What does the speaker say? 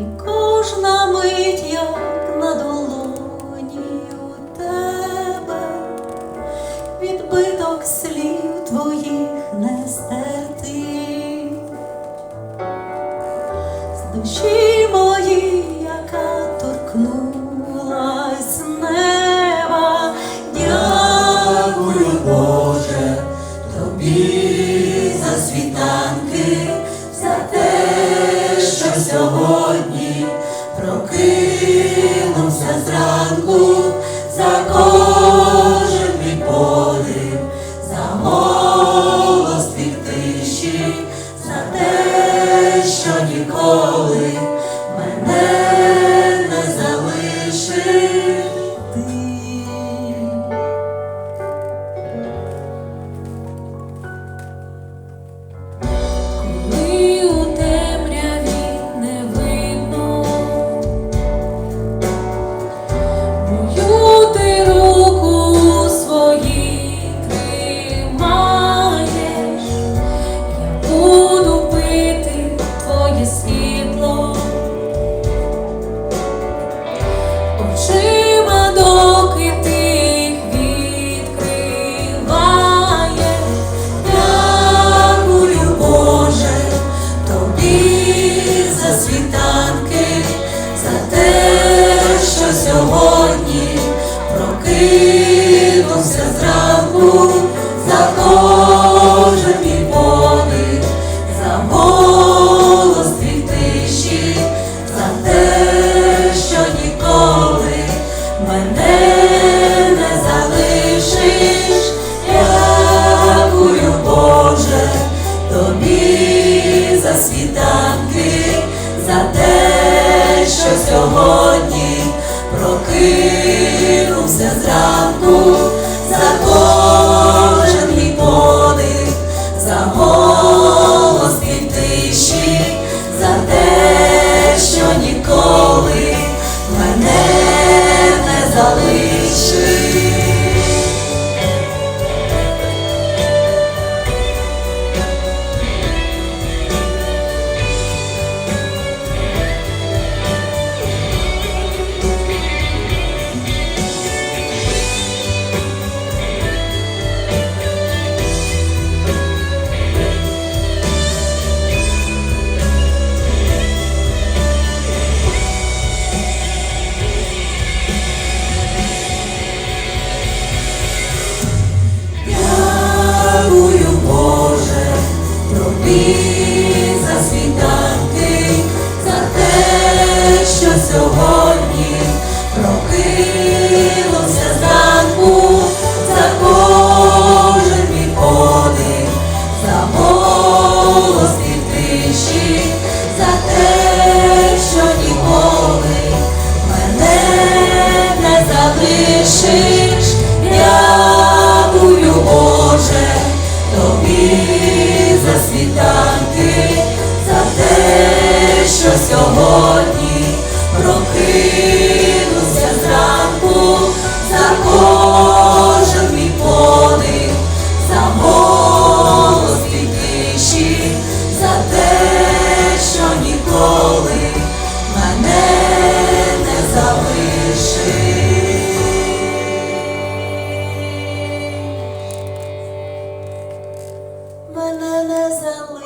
і кожна мить, як на долоні у тебе, відбиток слів твоїх не стерти, з душі мої, яка торкнулась неба, дякую, Боже, тобі за світанки. За те, що всього прокинувся зранку, за кожен мій подив, за голос твій тиші, за те, що ніколи мене 是。Світанки, за те, що сьогодні прокинувся зранку, за кожен мій подих, за голос твій тиші, за те, що ніколи мене не залишиш. Сьогодні прокинувся зранку, за кожен мій подих, за голос і тиші, за те, що ніколи мене не залишиш. Дякую, Боже, тобі за світанки, за те, що сьогодні Jerusalem